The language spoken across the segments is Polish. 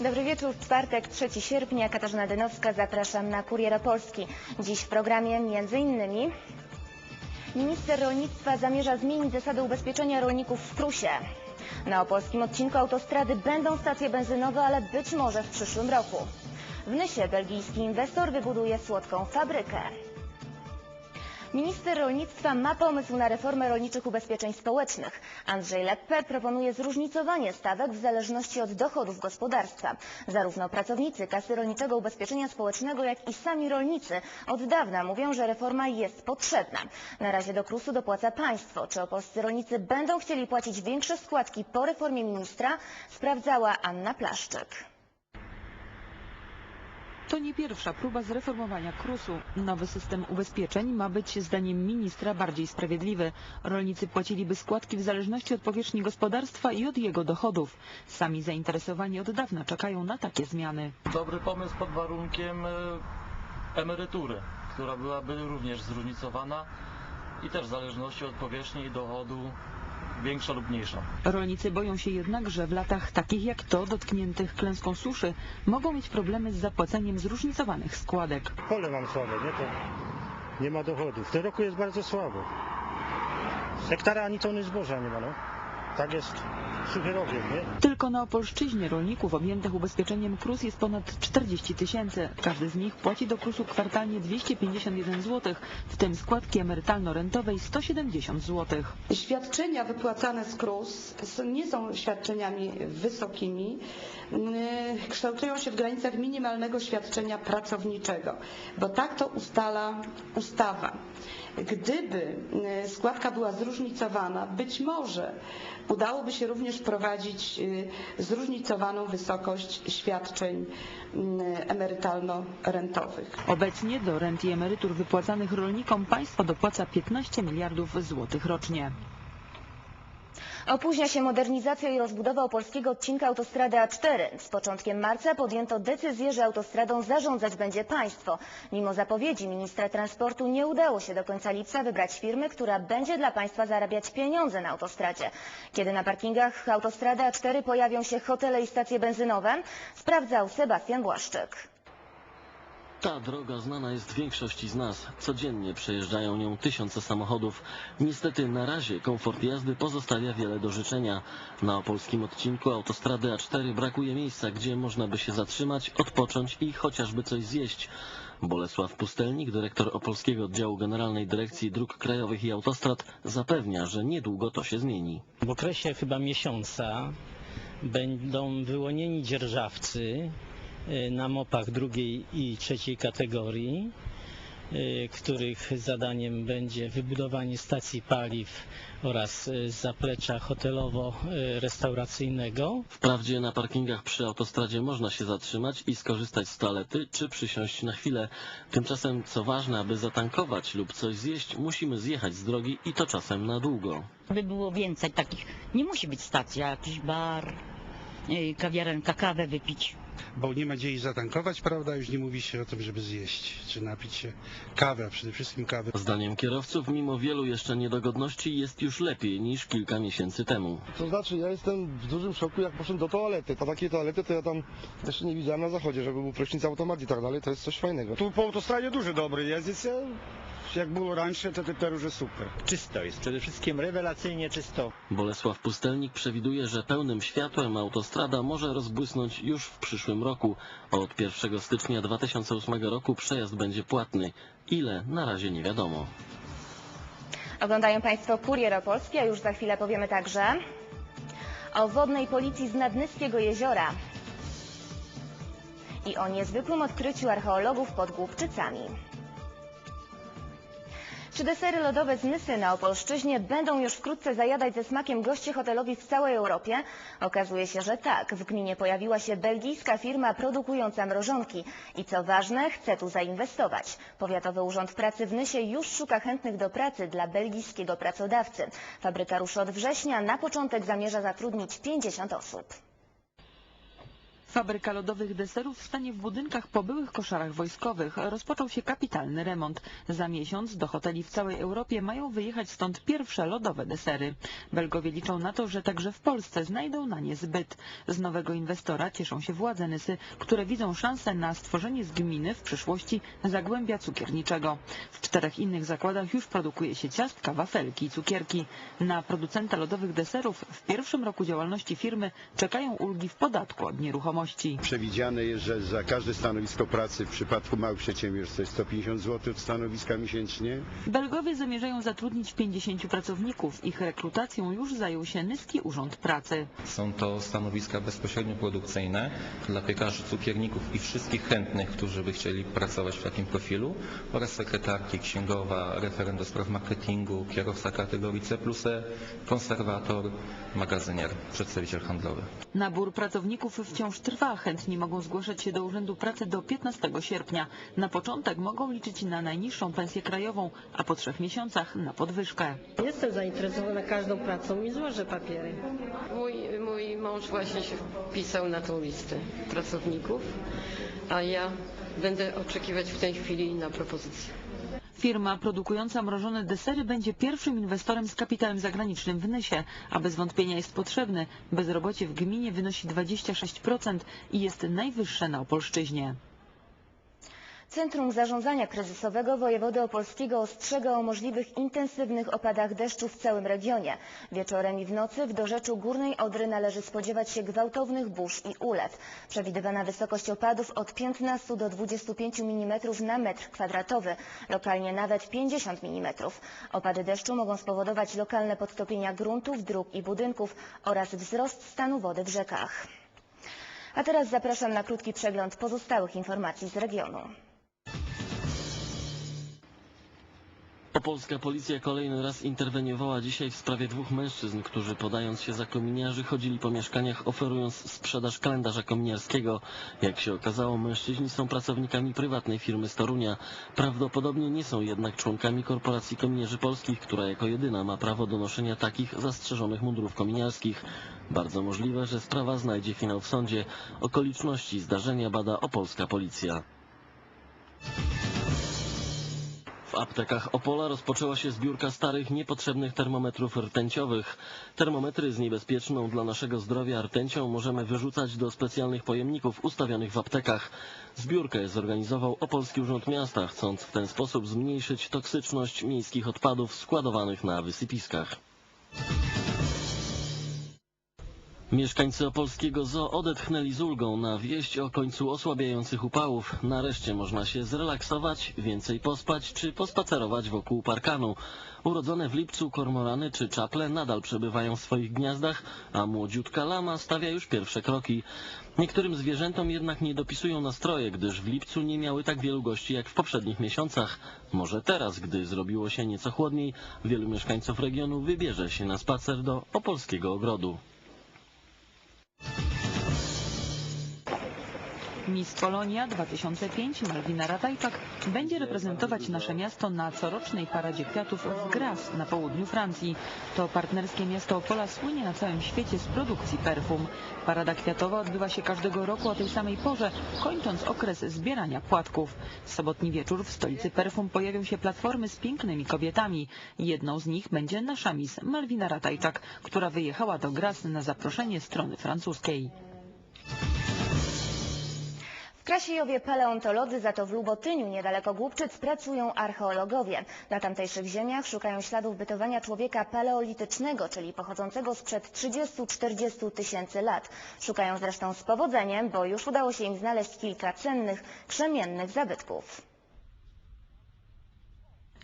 Dobry wieczór, czwartek, 3 sierpnia, Katarzyna Dynowska, zapraszam na Kurier Polski. Dziś w programie innymi Minister rolnictwa zamierza zmienić zasady ubezpieczenia rolników w Prusie. Na opolskim odcinku autostrady będą stacje benzynowe, ale być może w przyszłym roku. W Nysie belgijski inwestor wybuduje słodką fabrykę. Minister rolnictwa ma pomysł na reformę rolniczych ubezpieczeń społecznych. Andrzej Lepper proponuje zróżnicowanie stawek w zależności od dochodów gospodarstwa. Zarówno pracownicy Kasy Rolniczego Ubezpieczenia Społecznego, jak i sami rolnicy od dawna mówią, że reforma jest potrzebna. Na razie do KRUS-u dopłaca państwo. Czy opolscy rolnicy będą chcieli płacić większe składki po reformie ministra? Sprawdzała Anna Plaszczyk. To nie pierwsza próba zreformowania KRUS-u. Nowy system ubezpieczeń ma być zdaniem ministra bardziej sprawiedliwy. Rolnicy płaciliby składki w zależności od powierzchni gospodarstwa i od jego dochodów. Sami zainteresowani od dawna czekają na takie zmiany. Dobry pomysł pod warunkiem e, emerytury, która byłaby również zróżnicowana i też w zależności od powierzchni i dochodu większa lub mniejsza. Rolnicy boją się jednak, że w latach takich jak to, dotkniętych klęską suszy, mogą mieć problemy z zapłaceniem zróżnicowanych składek. Pole mam słabe, nie? To nie ma dochodów. W tym roku jest bardzo słabo. Z hektara ani tony zboża nie ma, no. Tak jest nie? Tylko na Opolszczyźnie rolników objętych ubezpieczeniem KRUS jest ponad 40 tysięcy. Każdy z nich płaci do KRUS-u kwartalnie 251 zł, w tym składki emerytalno-rentowej 170 zł. Świadczenia wypłacane z KRUS nie są świadczeniami wysokimi, yy, kształtują się w granicach minimalnego świadczenia pracowniczego, bo tak to ustala ustawa. Gdyby yy, składka była zróżnicowana, być może udałoby się również wprowadzić yy, zróżnicowaną wysokość świadczeń yy, emerytalno-rentowych. Obecnie do rent i emerytur wypłacanych rolnikom państwo dopłaca 15 miliardów złotych rocznie. Opóźnia się modernizacja i rozbudowa opolskiego odcinka autostrady A4. Z początkiem marca podjęto decyzję, że autostradą zarządzać będzie państwo. Mimo zapowiedzi ministra transportu nie udało się do końca lipca wybrać firmy, która będzie dla państwa zarabiać pieniądze na autostradzie. Kiedy na parkingach autostrady A4 pojawią się hotele i stacje benzynowe, sprawdzał Sebastian Błaszczyk. Ta droga znana jest większości z nas. Codziennie przejeżdżają nią tysiące samochodów. Niestety na razie komfort jazdy pozostawia wiele do życzenia. Na opolskim odcinku autostrady A4 brakuje miejsca, gdzie można by się zatrzymać, odpocząć i chociażby coś zjeść. Bolesław Pustelnik, dyrektor Opolskiego Oddziału Generalnej Dyrekcji Dróg Krajowych i Autostrad, zapewnia, że niedługo to się zmieni. W okresie chyba miesiąca będą wyłonieni dzierżawcy na mopach drugiej i trzeciej kategorii, y, których zadaniem będzie wybudowanie stacji paliw oraz y, zaplecza hotelowo-restauracyjnego. Wprawdzie na parkingach przy autostradzie można się zatrzymać i skorzystać z toalety, czy przysiąść na chwilę. Tymczasem, co ważne, aby zatankować lub coś zjeść, musimy zjechać z drogi i to czasem na długo. By było więcej takich, nie musi być stacja, jakiś bar, y, kawiarenka, kawę wypić bo nie ma gdzie ich zatankować, prawda? Już nie mówi się o tym, żeby zjeść czy napić się kawy, a przede wszystkim kawy. Zdaniem kierowców, mimo wielu jeszcze niedogodności jest już lepiej niż kilka miesięcy temu. To znaczy, ja jestem w dużym szoku, jak poszedłem do toalety. To takie toalety to ja tam jeszcze nie widziałem na zachodzie, żeby był prysznic automat i tak dalej, to jest coś fajnego. Tu po autostradzie dużo dobry jeździć, jak było rańsze, to teraz już super. Czysto jest, przede wszystkim rewelacyjnie czysto. Bolesław Pustelnik przewiduje, że pełnym światłem autostrada może rozbłysnąć już w przyszłości przyszłym roku. Od 1 stycznia 2008 roku przejazd będzie płatny. Ile? Na razie nie wiadomo. Oglądają Państwo Kurier Opolski, a już za chwilę powiemy także o wodnej policji z Nadnyskiego Jeziora i o niezwykłym odkryciu archeologów pod Głubczycami. Czy desery lodowe z Nysy na Opolszczyźnie będą już wkrótce zajadać ze smakiem goście hotelowi w całej Europie? Okazuje się, że tak. W gminie pojawiła się belgijska firma produkująca mrożonki i co ważne, chce tu zainwestować. Powiatowy Urząd Pracy w Nysie już szuka chętnych do pracy dla belgijskiego pracodawcy. Fabryka ruszy od września, na początek zamierza zatrudnić 50 osób. Fabryka lodowych deserów stanie w budynkach po byłych koszarach wojskowych. Rozpoczął się kapitalny remont. Za miesiąc do hoteli w całej Europie mają wyjechać stąd pierwsze lodowe desery. Belgowie liczą na to, że także w Polsce znajdą na nie zbyt. Z nowego inwestora cieszą się władze Nysy, które widzą szansę na stworzenie z gminy w przyszłości zagłębia cukierniczego. W czterech innych zakładach już produkuje się ciastka, wafelki i cukierki. Na producenta lodowych deserów w pierwszym roku działalności firmy czekają ulgi w podatku od nieruchomości. Przewidziane jest, że za każde stanowisko pracy w przypadku małych przedsiębiorstw to jest 150 zł od stanowiska miesięcznie. Belgowie zamierzają zatrudnić 50 pracowników. Ich rekrutacją już zajął się Nyski Urząd Pracy. Są to stanowiska bezpośrednio produkcyjne dla piekarzy, cukierników i wszystkich chętnych, którzy by chcieli pracować w takim profilu oraz sekretarki, księgowa, referent do spraw marketingu, kierowca kategorii C+, E, konserwator, magazynier, przedstawiciel handlowy. Nabór pracowników wciąż trwa. Chętni mogą zgłaszać się do Urzędu Pracy do 15 sierpnia. Na początek mogą liczyć na najniższą pensję krajową, a po trzech miesiącach na podwyżkę. Jestem zainteresowana każdą pracą i złożę papiery. Mój, mój mąż właśnie się wpisał na tą listę pracowników, a ja będę oczekiwać w tej chwili na propozycję. Firma produkująca mrożone desery będzie pierwszym inwestorem z kapitałem zagranicznym w Nysie, a bez wątpienia jest potrzebny. Bezrobocie w gminie wynosi 26% i jest najwyższe na Opolszczyźnie. Centrum Zarządzania Kryzysowego Wojewody Opolskiego ostrzega o możliwych intensywnych opadach deszczu w całym regionie. Wieczorem i w nocy w dorzeczu Górnej Odry należy spodziewać się gwałtownych burz i ulew. Przewidywana wysokość opadów od 15 do 25 mm na metr kwadratowy, lokalnie nawet 50 mm. Opady deszczu mogą spowodować lokalne podtopienia gruntów, dróg i budynków oraz wzrost stanu wody w rzekach. A teraz zapraszam na krótki przegląd pozostałych informacji z regionu. Opolska policja kolejny raz interweniowała dzisiaj w sprawie dwóch mężczyzn, którzy podając się za kominiarzy chodzili po mieszkaniach oferując sprzedaż kalendarza kominiarskiego. Jak się okazało, mężczyźni są pracownikami prywatnej firmy z Torunia. Prawdopodobnie nie są jednak członkami Korporacji Kominiarzy Polskich, która jako jedyna ma prawo do noszenia takich zastrzeżonych mundurów kominiarskich. Bardzo możliwe, że sprawa znajdzie finał w sądzie. Okoliczności zdarzenia bada opolska policja. W aptekach Opola rozpoczęła się zbiórka starych, niepotrzebnych termometrów rtęciowych. Termometry z niebezpieczną dla naszego zdrowia rtęcią możemy wyrzucać do specjalnych pojemników ustawionych w aptekach. Zbiórkę zorganizował Opolski Urząd Miasta, chcąc w ten sposób zmniejszyć toksyczność miejskich odpadów składowanych na wysypiskach. Mieszkańcy opolskiego zoo odetchnęli z ulgą na wieść o końcu osłabiających upałów. Nareszcie można się zrelaksować, więcej pospać czy pospacerować wokół parkanu. Urodzone w lipcu kormorany czy czaple nadal przebywają w swoich gniazdach, a młodziutka lama stawia już pierwsze kroki. Niektórym zwierzętom jednak nie dopisują nastroje, gdyż w lipcu nie miały tak wielu gości jak w poprzednich miesiącach. Może teraz, gdy zrobiło się nieco chłodniej, wielu mieszkańców regionu wybierze się na spacer do opolskiego ogrodu. Miss Polonia 2005 Malwina Ratajczak będzie reprezentować nasze miasto na corocznej paradzie kwiatów w Grasse na południu Francji. To partnerskie miasto Opola słynie na całym świecie z produkcji perfum. Parada kwiatowa odbywa się każdego roku o tej samej porze, kończąc okres zbierania płatków. W sobotni wieczór w stolicy perfum pojawią się platformy z pięknymi kobietami. Jedną z nich będzie nasza Miss Malwina Ratajczak, która wyjechała do Grasse na zaproszenie strony francuskiej. Krasiejowie paleontolodzy, za to w Lubotyniu, niedaleko Głubczyc, pracują archeologowie. Na tamtejszych ziemiach szukają śladów bytowania człowieka paleolitycznego, czyli pochodzącego sprzed 30-40 tysięcy lat. Szukają zresztą z powodzeniem, bo już udało się im znaleźć kilka cennych, krzemiennych zabytków.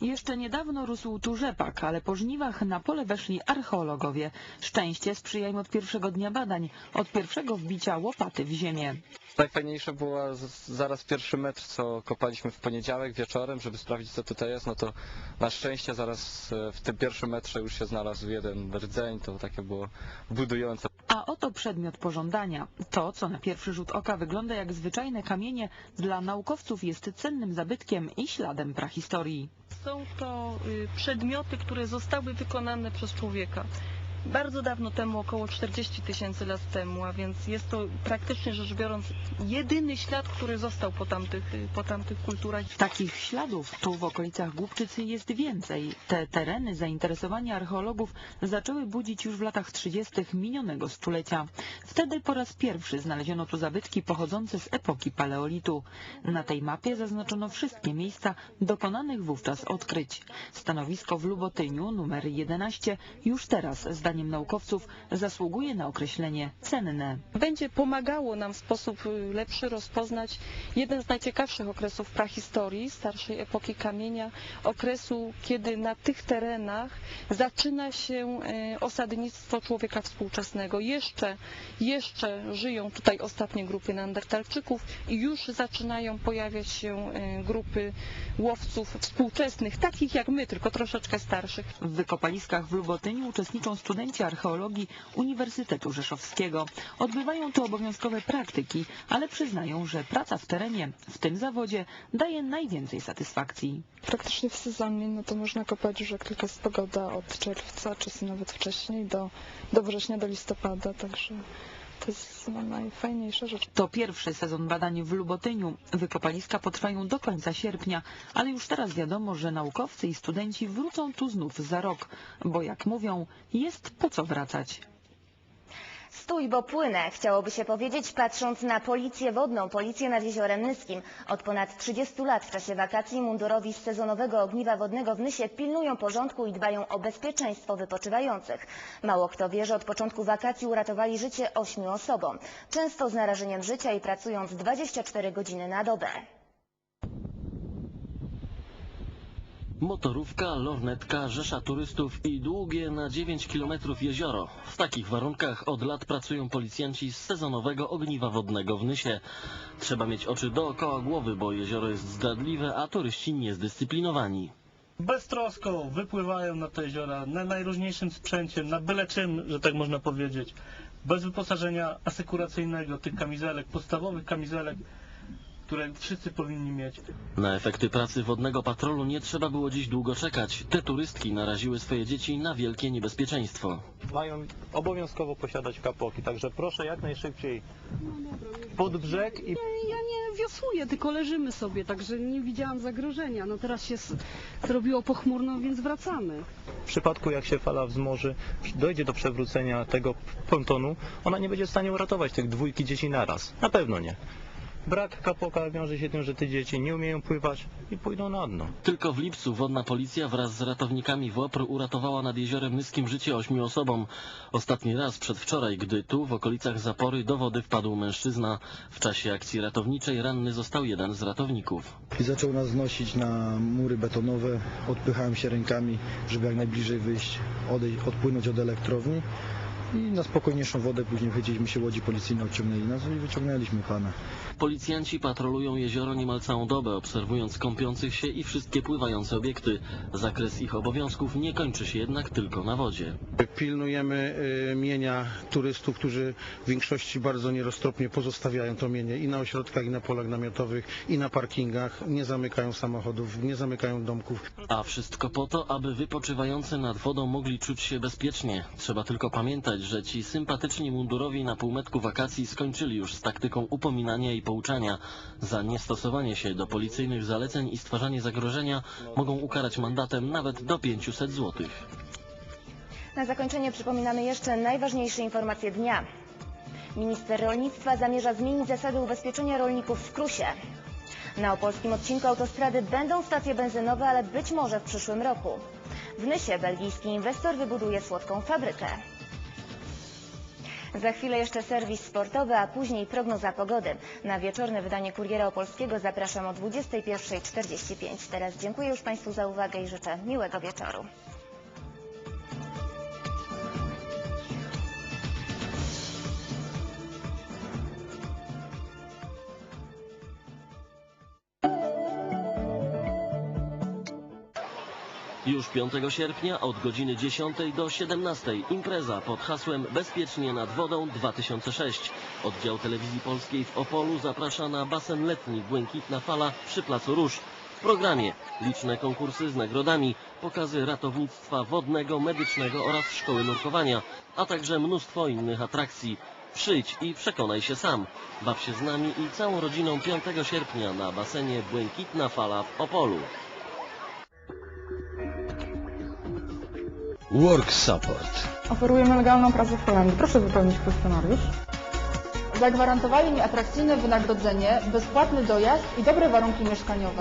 Jeszcze niedawno rósł tu rzepak, ale po żniwach na pole weszli archeologowie. Szczęście sprzyja im od pierwszego dnia badań, od pierwszego wbicia łopaty w ziemię. Najfajniejsze było zaraz pierwszy metr, co kopaliśmy w poniedziałek wieczorem, żeby sprawdzić co tutaj jest, no to na szczęście zaraz e, w tym pierwszym metrze już się znalazł jeden rdzeń, to takie było budujące. A oto przedmiot pożądania. To, co na pierwszy rzut oka wygląda jak zwyczajne kamienie, dla naukowców jest cennym zabytkiem i śladem prahistorii. Są to y, przedmioty, które zostały wykonane przez człowieka. Bardzo dawno temu, około 40 tysięcy lat temu, a więc jest to praktycznie rzecz biorąc jedyny ślad, który został po tamtych, po tamtych kulturach. Takich śladów tu w okolicach Głubczycy jest więcej. Te tereny zainteresowania archeologów zaczęły budzić już w latach 30. minionego stulecia. Wtedy po raz pierwszy znaleziono tu zabytki pochodzące z epoki paleolitu. Na tej mapie zaznaczono wszystkie miejsca dokonanych wówczas odkryć. Stanowisko w Lubotyniu numer 11 już teraz, zdaniem naukowców, zasługuje na określenie cenne. Będzie pomagało nam w sposób y, lepszy rozpoznać jeden z najciekawszych okresów prahistorii, starszej epoki kamienia, okresu, kiedy na tych terenach zaczyna się e, osadnictwo człowieka współczesnego. Jeszcze, jeszcze żyją tutaj ostatnie grupy neandertalczyków i już zaczynają pojawiać się e, grupy łowców współczesnych, takich jak my, tylko troszeczkę starszych. W wykopaliskach w Lubotyniu uczestniczą studenci archeologii Uniwersytetu Rzeszowskiego. Odbywają tu obowiązkowe praktyki, ale przyznają, że praca w terenie w tym zawodzie daje najwięcej satysfakcji. Praktycznie w sezonie, no to można kopać jak tylko jest pogoda od czerwca, czasem nawet wcześniej, do, do września, do listopada, także to jest najfajniejsza rzecz. To pierwszy sezon badań w Lubotyniu. Wykopaliska potrwają do końca sierpnia, ale już teraz wiadomo, że naukowcy i studenci wrócą tu znów za rok, bo jak mówią, jest po co wracać. Stój, bo płynę, chciałoby się powiedzieć, patrząc na policję wodną, policję nad Jeziorem Nyskim. Od ponad 30 lat w czasie wakacji mundurowi z sezonowego ogniwa wodnego w Nysie pilnują porządku i dbają o bezpieczeństwo wypoczywających. Mało kto wie, że od początku wakacji uratowali życie ośmiu osobom, często z narażeniem życia i pracując 24 godziny na dobę. Motorówka, lornetka, rzesza turystów i długie na 9 kilometrów jezioro. W takich warunkach od lat pracują policjanci z sezonowego ogniwa wodnego w Nysie. Trzeba mieć oczy dookoła głowy, bo jezioro jest zdradliwe, a turyści niezdyscyplinowani. beztrosko wypływają na te jeziora na najróżniejszym sprzęcie, na byle czym, że tak można powiedzieć. Bez wyposażenia asekuracyjnego, tych kamizelek, podstawowych kamizelek, które wszyscy powinni mieć. Na efekty pracy wodnego patrolu nie trzeba było dziś długo czekać. Te turystki naraziły swoje dzieci na wielkie niebezpieczeństwo. Mają obowiązkowo posiadać kapoki, także proszę jak najszybciej pod brzeg i Ja nie wiosłuję, tylko leżymy sobie, także nie widziałam zagrożenia. No teraz się zrobiło pochmurno, więc wracamy. w przypadku jak się fala wzmoży, dojdzie do przewrócenia tego pontonu, ona nie będzie w stanie uratować tych dwójki dzieci naraz. Na pewno nie. Brak kapoka wiąże się tym, że te dzieci nie umieją pływać i pójdą na dno. Tylko w lipcu wodna policja wraz z ratownikami WOPR uratowała nad Jeziorem Nyskim życie ośmiu osobom. Ostatni raz przedwczoraj, gdy tu w okolicach Zapory do wody wpadł mężczyzna. W czasie akcji ratowniczej ranny został jeden z ratowników. I zaczął nas znosić na mury betonowe. Odpychałem się rękami, żeby jak najbliżej wyjść, odejść, odpłynąć od elektrowni. I na spokojniejszą wodę później wyjdzieliśmy się łodzi policyjnej, odciągnęli nas i wyciągnęliśmy pana. Policjanci patrolują jezioro niemal całą dobę, obserwując kąpiących się i wszystkie pływające obiekty. Zakres ich obowiązków nie kończy się jednak tylko na wodzie. Pilnujemy y, mienia turystów, którzy w większości bardzo nieroztropnie pozostawiają to mienie i na ośrodkach, i na polach namiotowych, i na parkingach. Nie zamykają samochodów, nie zamykają domków. A wszystko po to, aby wypoczywający nad wodą mogli czuć się bezpiecznie. Trzeba tylko pamiętać, że ci sympatyczni mundurowi na półmetku wakacji skończyli już z taktyką upominania i pouczania. Za niestosowanie się do policyjnych zaleceń i stwarzanie zagrożenia mogą ukarać mandatem nawet do 500 złotych. Na zakończenie przypominamy jeszcze najważniejsze informacje dnia. Minister rolnictwa zamierza zmienić zasady ubezpieczenia rolników w Krusie. Na opolskim odcinku autostrady będą stacje benzynowe, ale być może w przyszłym roku. W Nysie belgijski inwestor wybuduje słodką fabrykę. Za chwilę jeszcze serwis sportowy, a później prognoza pogody. Na wieczorne wydanie Kuriera Opolskiego zapraszam o 21.45. Teraz dziękuję już Państwu za uwagę i życzę miłego wieczoru. 5 sierpnia od godziny 10 do 17 impreza pod hasłem Bezpiecznie nad wodą 2006. Oddział Telewizji Polskiej w Opolu zaprasza na basen letni Błękitna Fala przy Placu Róż. W programie liczne konkursy z nagrodami, pokazy ratownictwa wodnego, medycznego oraz szkoły nurkowania, a także mnóstwo innych atrakcji. Przyjdź i przekonaj się sam. Baw się z nami i całą rodziną 5 sierpnia na basenie Błękitna Fala w Opolu. Work Support. Oferujemy legalną pracę w Holandii. Proszę wypełnić kwestionariusz. Zagwarantowali mi atrakcyjne wynagrodzenie, bezpłatny dojazd i dobre warunki mieszkaniowe.